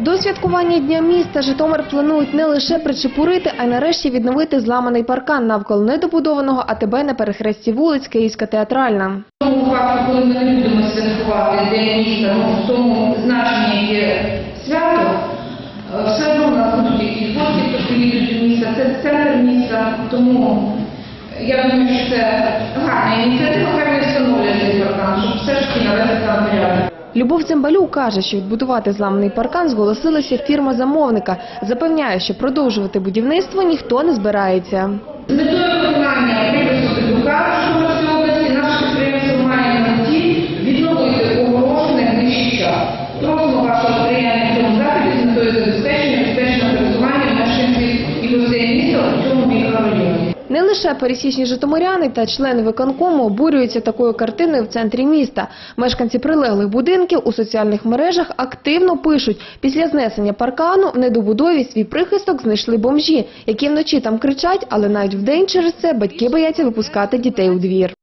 До святкування Дня міста Житомир планують не лише причепурити, а й нарешті відновити зламаний паркан навколо недобудованого АТБ на перехресті вулиць Київська театральна. Тому випадку, коли ми не будемо святкувати День міста, ну, в тому значенні є свято, е, все одно у нас будуть якісь гості, хто приїдуть до міста, це центр міста, тому я думаю, що це гарна ініціатива, Любов Цимбалюк каже, що відбудувати зламаний паркан зголосилася фірма замовника. Запевняє, що продовжувати будівництво ніхто не збирається. З метою виконання Петрука Житомирської області наше підприємство має на меті відновити огорожу найближчий час. Просимо вашого сприяння в цьому заході з метою забезпечення безпечного пересування мешканців і гостей міста у цьому мікрорайоні. Не лише пересічні житомиряни та члени виконкому обурюються такою картиною в центрі міста. Мешканці прилеглих будинків у соціальних мережах активно пишуть, після знесення паркану в недобудові свій прихисток знайшли бомжі, які вночі там кричать, але навіть вдень через це батьки бояться випускати дітей у двір.